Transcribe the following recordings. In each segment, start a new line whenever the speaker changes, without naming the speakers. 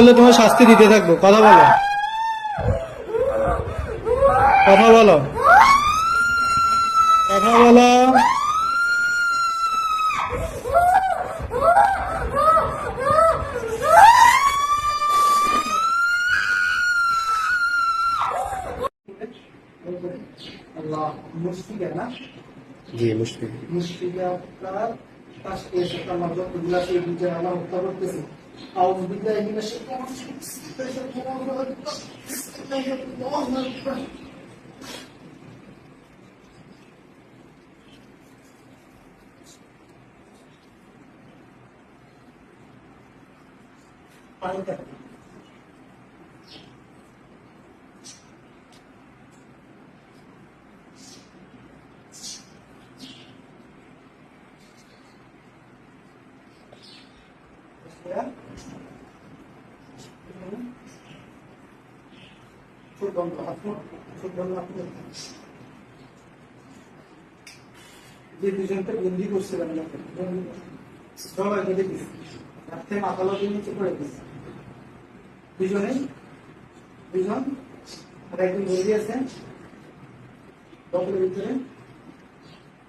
বললে তোমার শাস্তি দিতে থাকব। কথা বলো। কথা বলো। কথা বলো।
আল্লাহ মুশফিকা না
জি মুশকিল
মুশফিকা আপনার পাশ থেকে এসে আমার যতগুলা সেই বিজয় আল্লাহ হত্যা করতেছে। আউযু বিল্লাহি মিনাশ শাইতানির রাজিম। পানিটা সুগন্ধ আপনি যে দুজনকে বন্দি করছিলাম রাত্রে মাথা লাগিয়ে নিচে করে দিচ্ছি দুজনেই? দুজন? আর একজন বন্দি আছে? বোতলের ভিতরে?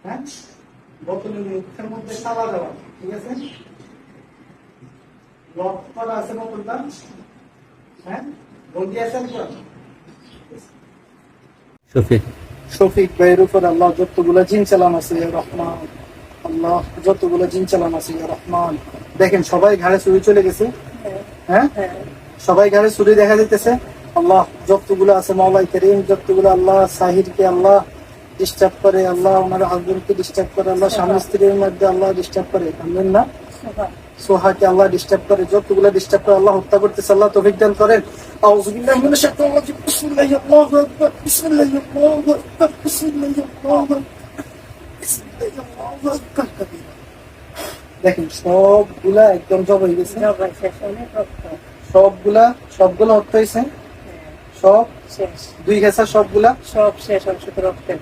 হ্যাঁ? মুখের মধ্যে তালা দেওয়া, ঠিক আছে? লক করা আছে বোতলটা হ্যাঁ? বন্দি আছেন তো
শফিক।
শফিক ভাইয়ের উপর আল্লাহ যতগুলো জিন চালান আছে রহমান। আল্লাহ যতগুলো জিন চালান আছে রহমান। দেখেন সবাই ঘাড়ে চুরি চলে গেছে। হ্যাঁ? সবাই ঘাড়ে চুরি দেখা যেতেছে আল্লাহ যতগুলো আছে মাওলাই করিম যতগুলো আল্লাহ সাহিরকে আল্লাহ ডিস্টার্ব করে আল্লাহ ওনার হাজবেন্ডকে ডিস্টার্ব করে আল্লাহ স্বামী স্ত্রীর মধ্যে আল্লাহ ডিস্টার্ব করে। আমিন না? সোহাকে আল্লাহ ডিস্টার্ব করে যতগুলো ডিস্টার্ব করে আল্লাহ হত্যা করতেছে আল্লাহ তৌফিক দান করেন। আউযু বিল্লাহি মিনাশ শাইতানির রাজিম। বিসমিল্লাহির রহমানির রহিম বিসমিল্লাহির রহমানির রহিম বিসমিল্লাহির রহমানির রহিম বিসমিল্লাহির রহমানির রহিম দেখেন সবগুলা একদম জব হয়ে গেছে। সবগুলা সবগুলা হত্যা হয়েছে? সব?
শেষ।
দুই গেছে সবগুলা?
সব শেষ অংশ তো রক্তের